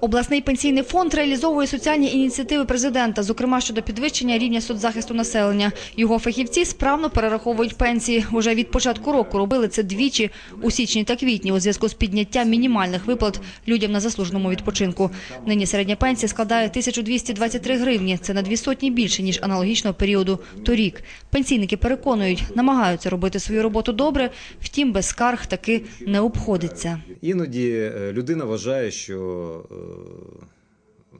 Обласний пенсійний фонд реалізовує соціальні ініціативи президента, зокрема щодо підвищення рівня соцзахисту населення. Його фахівці справно перераховують пенсії. Уже від початку року робили це двічі у січні та квітні у зв'язку з підняттям мінімальних виплат людям на заслуженому відпочинку. Нині середня пенсія складає 1223 гривні. Це на дві сотні більше ніж аналогічного періоду торік. Пенсійники переконують, намагаються робити свою роботу добре, втім без скарг таки не обходиться. Іноді е, людина вважає, що е,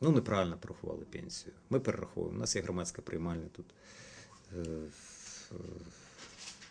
ну, неправильно порахували пенсію. Ми перераховуємо. У нас є громадська приймальня тут. Е,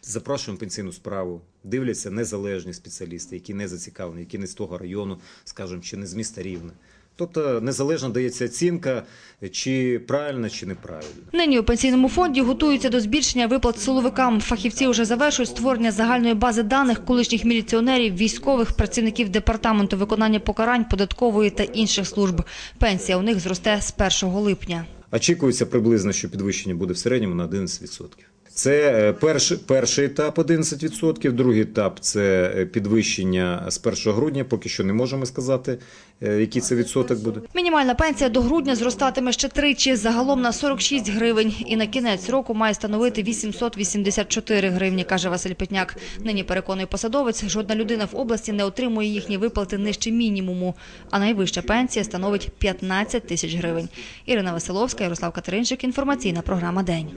Запрошуємо пенсійну справу, дивляться незалежні спеціалісти, які не зацікавлені, які не з того району, скажімо, чи не з міста Рівне. Тобто незалежно дається оцінка, чи правильно, чи неправильно. Нині у пенсійному фонді готуються до збільшення виплат силовикам. Фахівці вже завершують створення загальної бази даних колишніх міліціонерів, військових, працівників департаменту виконання покарань, податкової та інших служб. Пенсія у них зросте з 1 липня. Очікується приблизно, що підвищення буде в середньому на 11%. Це е, перший, перший етап 11%, другий етап це е, підвищення з 1 грудня. Поки що не можемо сказати, е, який це відсоток буде. Мінімальна пенсія до грудня зростатиме ще тричі, загалом на 46 гривень. І на кінець року має становити 884 гривні, каже Василь Петняк. Нині, переконує посадовець, жодна людина в області не отримує їхні виплати нижче мінімуму, а найвища пенсія становить 15 тисяч гривень. Ірина Василовська, Ярослав Катеринчик, інформаційна програма «День».